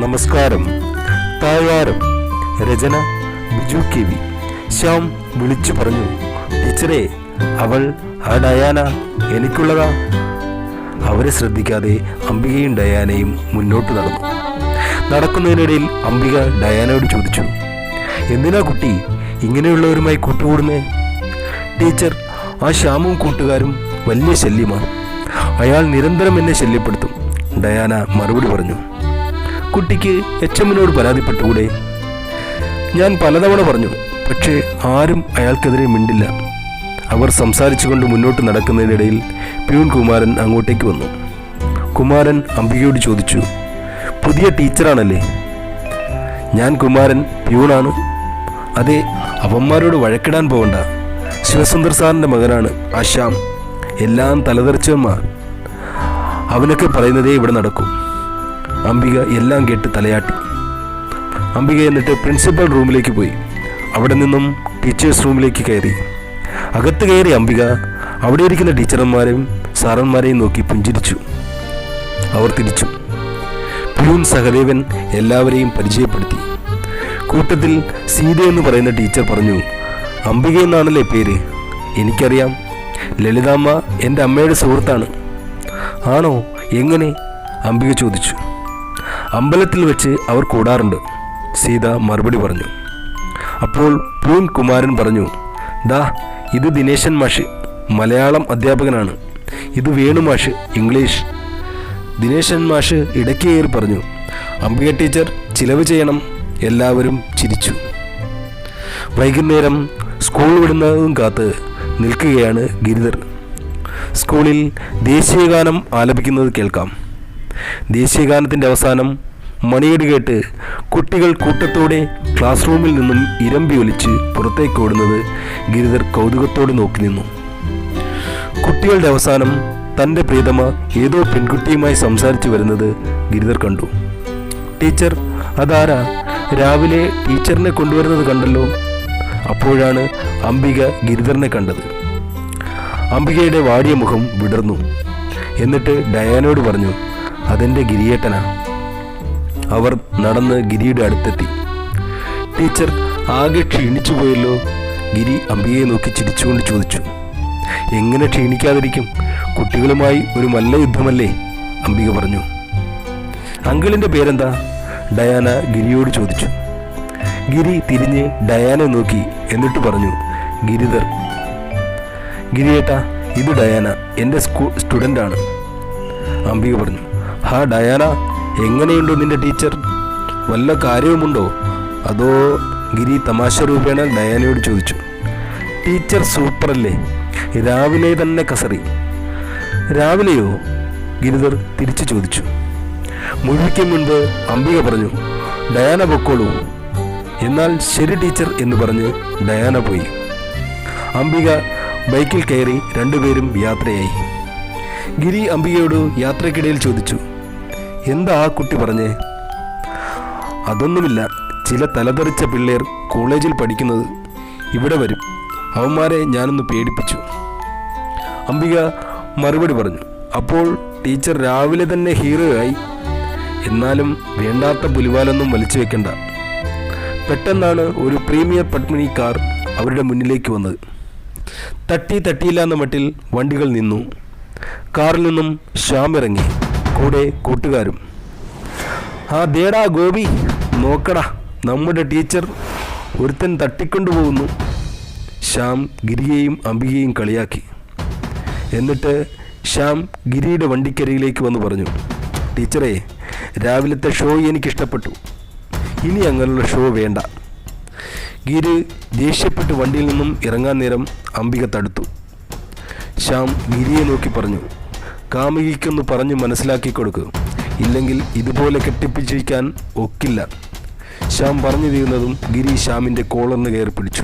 നമസ്കാരം. തായാരം Rachana Biju K V. Shyam വിളിച്ചു പറഞ്ഞു ടീച്ചറെ അവൾ ആ ഡയാന എനിക്കുള്ളതാ. അവരെ ശ്രദ്ധിക്കാതെ അംബികയും ഡയാനയും മുന്നോട്ട് നടന്നു. നടക്കുന്നതിനിടയിൽ അംബിക ഡയാനയോട് ചോദിച്ചു എന്തിനാ കുട്ടി ഇങ്ങനെയുള്ളവരുമായി കൂട്ടുകൂടുന്നേ? ടീച്ചർ ആ ശ്യാമും കൂട്ടുകാരും വലിയ ശല്യമാണ്. അയാൾ നിരന്തരം എന്നെ ശല്യപ്പെടുത്തും ഡയാന മറുപടി പറഞ്ഞു. കുട്ടിക്ക് എച്ച് എമ്മിനോട് പരാതിപ്പെട്ടുകൂടെ? ഞാൻ പലതവണ പറഞ്ഞു പക്ഷേ ആരും അയാൾക്കെതിരെ മിണ്ടില്ല. അവർ സംസാരിച്ചുകൊണ്ട് മുന്നോട്ട് നടക്കുന്നതിനിടയിൽ പ്യൂൺ കുമാരൻ അങ്ങോട്ടേക്ക് വന്നു. കുമാരൻ അംബികയോട് ചോദിച്ചു പുതിയ ടീച്ചറാണല്ലേ? ഞാൻ കുമാരൻ പ്യൂണാണ്. അതെ അവന്മാരോട് വഴക്കിടാൻ പോകണ്ട ശിവസുന്ദർ സാറിന്റെ മകനാണ് ആശാം. എല്ലാം തലതെറിച്ചവന്മാർ. അവനൊക്കെ പറയുന്നതേ ഇവിടെ നടക്കും. അംബിക എല്ലാം കേട്ട് തലയാട്ടി. അംബിക എന്നിട്ട് പ്രിൻസിപ്പൽ റൂമിലേക്ക് പോയി. അവിടെ നിന്നും ടീച്ചേഴ്സ് റൂമിലേക്ക് കയറി. അകത്ത് കയറി അംബിക അവിടെ ഇരിക്കുന്ന ടീച്ചർമാരെയും സാറന്മാരെയും നോക്കി പുഞ്ചിരിച്ചു. അവർ തിരിച്ചു. പിയൂൺ സഹദേവൻ എല്ലാവരെയും പരിചയപ്പെടുത്തി. കൂട്ടത്തിൽ സീത എന്ന് പറയുന്ന ടീച്ചർ പറഞ്ഞു അംബിക എന്നാണല്ലേ പേര്? എനിക്കറിയാം. ലളിതാമ്മ എന്റെ അമ്മയുടെ സുഹൃത്താണ്. ആണോ? എങ്ങനെ? അംബിക ചോദിച്ചു. അമ്പലത്തിൽ വെച്ച് അവർ കൂടാറുണ്ട്. സീത മറുപടി പറഞ്ഞു. അപ്പോൾ പൂൻ കുമാരൻ പറഞ്ഞു ദാ ഇത് ദിനേശൻ മാഷ് മലയാളം അധ്യാപകനാണ്. ഇത് വേണു മാഷ് ഇംഗ്ലീഷ്. ദിനേശൻ മാഷ് ഇടയ്ക്ക് കയറി പറഞ്ഞു അംബിക ടീച്ചർ ചിലവ് ചെയ്യണം. എല്ലാവരും ചിരിച്ചു. വൈകുന്നേരം സ്കൂൾ വിടുന്നതും കാത്ത് നിൽക്കുകയാണ് ഗിരിധർ. സ്കൂളിൽ ദേശീയഗാനം ആലപിക്കുന്നത് കേൾക്കാം. ദേശീയഗാനത്തിന്റെ അവസാനം മണിയേട് കേട്ട് കുട്ടികൾ കൂട്ടത്തോടെ ക്ലാസ് റൂമിൽ നിന്നും ഇരമ്പി ഒലിച്ച് പുറത്തേക്ക് ഓടുന്നത് ഗിരിധർ കൗതുകത്തോടെ നോക്കി നിന്നു. കുട്ടികളുടെ അവസാനം തന്റെ പ്രീതമ ഏതോ പെൺകുട്ടിയുമായി സംസാരിച്ചു വരുന്നത് ഗിരിധർ കണ്ടു. ടീച്ചർ അതാരാ? രാവിലെ ടീച്ചറിനെ കൊണ്ടുവരുന്നത് കണ്ടല്ലോ. അപ്പോഴാണ് അംബിക ഗിരിധറിനെ കണ്ടത്. അംബികയുടെ വാടിയ മുഖം വിടർന്നു. എന്നിട്ട് ഡയാനോട് പറഞ്ഞു അതെന്റെ ഗിരിയേട്ടനാ. അവർ നടന്ന് ഗിരിയുടെ അടുത്തെത്തി. ടീച്ചർ ആകെ ക്ഷീണിച്ചു പോയല്ലോ. ഗിരി അമ്പിയെ നോക്കി ചിരിച്ചുകൊണ്ട് ചോദിച്ചു എങ്ങനെ ക്ഷീണിക്കാതിരിക്കും? കുട്ടികളുമായി ഒരു മല്ല യുദ്ധമല്ലേ? അംബിക പറഞ്ഞു. അങ്കിളിന്റെ പേരെന്താ? ഡയാന ഗിരിയോട് ചോദിച്ചു. ഗിരി തിരിഞ്ഞ് ഡയാനെ നോക്കി എന്നിട്ട് പറഞ്ഞു ഗിരിധർ ഗിരിയേട്ട ഇത് ഡയാന. എന്റെ സ്കൂ സ്റ്റുഡന്റാണ് അംബിക പറഞ്ഞു ഹാ ഡയാന എങ്ങനെയുണ്ടോ നിന്റെ ടീച്ചർ? വല്ല കാര്യവുമുണ്ടോ? അതോ ഗിരി തമാശ രൂപേണ ഡയാനയോട് ചോദിച്ചു. ടീച്ചർ സൂപ്പറല്ലേ? രാവിലെ തന്നെ കസറി. രാവിലെയോ? ഗിരിധർ തിരിച്ചു ചോദിച്ചു. മുഴുവയ്ക്കും മുൻപ് അംബിക പറഞ്ഞു ഡയാന പൊക്കോളൂ. എന്നാൽ ശരി ടീച്ചർ എന്ന് പറഞ്ഞ് ഡയാന പോയി. അംബിക ബൈക്കിൽ കയറി രണ്ടുപേരും യാത്രയായി. ഗിരി അംബികയോട് യാത്രക്കിടയിൽ ചോദിച്ചു എന്താ ആ കുട്ടി പറഞ്ഞേ? അതൊന്നുമില്ല. ചില തലതെറിച്ച പിള്ളേർ കോളേജിൽ പഠിക്കുന്നത് ഇവിടെ വരും. അവന്മാരെ ഞാനൊന്ന് പേടിപ്പിച്ചു. അംബിക മറുപടി പറഞ്ഞു. അപ്പോൾ ടീച്ചർ രാവിലെ തന്നെ ഹീറോയായി. എന്നാലും വേണ്ടാത്ത പുലിവാലൊന്നും വലിച്ചു വെക്കണ്ട. പെട്ടെന്നാണ് ഒരു പ്രീമിയർ പത്മിനി കാർ അവരുടെ മുന്നിലേക്ക് വന്നത്. തട്ടി തട്ടിയില്ലാന്ന മട്ടിൽ വണ്ടികൾ നിന്നു. കാറിൽ നിന്നും ശ്യാം ഇറങ്ങി. കൂടെ കൂട്ടുകാരും. ആ ദേടാ ഗോപി നോക്കടാ നമ്മുടെ ടീച്ചർ ഒരുത്തൻ തട്ടിക്കൊണ്ടുപോകുന്നു. ശ്യാം ഗിരിയെയും അംബികയും കളിയാക്കി. എന്നിട്ട് ശ്യാം ഗിരിയുടെ വണ്ടിക്കരയിലേക്ക് വന്ന് പറഞ്ഞു ടീച്ചറെ രാവിലത്തെ ഷോ എനിക്കിഷ്ടപ്പെട്ടു. ഇനി അങ്ങനെയുള്ള ഷോ വേണ്ട. ഗിരി ദേഷ്യപ്പെട്ട് വണ്ടിയിൽ നിന്നും ഇറങ്ങാൻ നേരം അംബിക തടുത്തു. ശ്യാം ഗിരിയെ നോക്കി പറഞ്ഞു കാമുകിക്കൊന്ന് പറഞ്ഞു മനസ്സിലാക്കി കൊടുക്കുക ഇല്ലെങ്കിൽ ഇതുപോലെ കെട്ടിപ്പിച്ചിരിക്കാൻ ഒക്കില്ല. ശ്യാം പറഞ്ഞു തീരുന്നതും ഗിരി ശ്യാമിന്റെ കോളർന്ന് കയറി പിടിച്ചു.